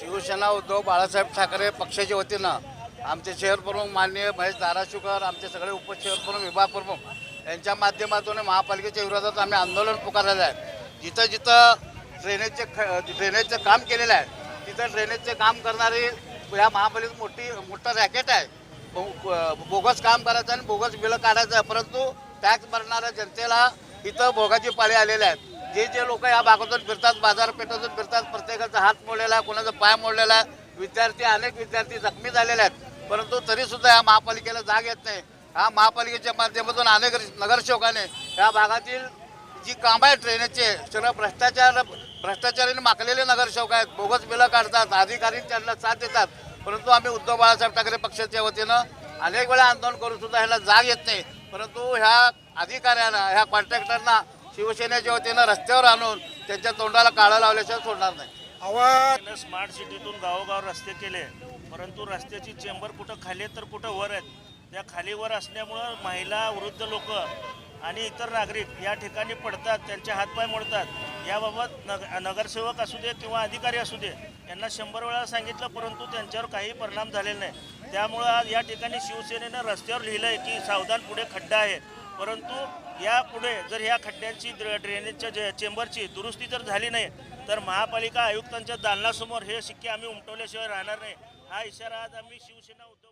शिवसेना उद्धव बाळासाहेब ठाकरे पक्षाच्या वतीनं आमचे शहरप्रमुख माननीय महेश धाराशिवकर आमचे सगळे उपशहरप्रमुख विभाग प्रमुख यांच्या माध्यमातून महापालिकेच्या विरोधात आम्ही आंदोलन पुकारलेलं आहे. जिथं जिथं ड्रेनेजचे ख ड्रेनेजचं काम केलेलं आहे तिथं ड्रेनेजचे काम करणारी या महापालिकेत मोठी मोठं रॅकेट आहे. बोगस काम करायचं आणि बोगस बिलं काढायचं आहे परंतु टॅक्स भरणाऱ्या जनतेला इथं भोगाची पाळी आलेल्या आहेत जे जे लोक या भागातून फिरतात बाजारपेठातून फिरतात प्रत्येकाचा हात मोडलेला आहे कोणाचा पाय मोडलेला आहे. विद्यार्थी अनेक विद्यार्थी जखमी झालेले आहेत. परंतु तरी सुद्धा या महापालिकेला जाग येत नाही. हा महापालिकेच्या माध्यमातून अनेक नगरसेवकाने या भागातील जी कामं आहेत ट्रेनेचे सगळं भ्रष्टाचार भ्रष्टाचाराने माकलेले नगरसेवक आहेत. बोगस बिलं काढतात अधिकारी त्यांना साथ देतात. परंतु आम्ही उद्धव बाळासाहेब ठाकरे पक्षाच्या वतीनं अनेक वेळा आंदोलन करून सुद्धा ह्याला जाग येत नाही. परंतु ह्या अधिकाऱ्यांना ह्या कॉन्ट्रॅक्टरना शिवसेनेच्या वतीनं रस्त्यावर आणून त्यांच्या तोंडाला काळं लावल्याशिवाय सोडणार नाही. आवाज स्मार्ट सिटीतून गावोगाव रस्ते केले परंतु रस्त्याची चेंबर कुठं खाली आहेत तर कुठं वर आहेत? त्या खाली वर असल्यामुळं महिला वृद्ध लोक आणि इतर नागरिक या ठिकाणी पडतात त्यांचे हातपाय मोडतात. याबाबत नग नगरसेवक असू दे किंवा अधिकारी असू दे यांना शंभर वेळा सांगितलं परंतु त्यांच्यावर काही परिणाम झालेला नाही. त्यामुळं आज या ठिकाणी शिवसेनेनं रस्त्यावर लिहिलं आहे की सावधान पुढे खड्डा आहे. परंतु यापुढे जर ह्या खड्ड्यांची ड्रेनेजच्या जे चेंबरची दुरुस्ती जर झाली नाही तर महापालिका आयुक्तांच्या दालनासमोर हे शिक्के आम्ही उमटवल्याशिवाय राहणार नाही. हा इशारा आज आम्ही शिवसेना उद्धव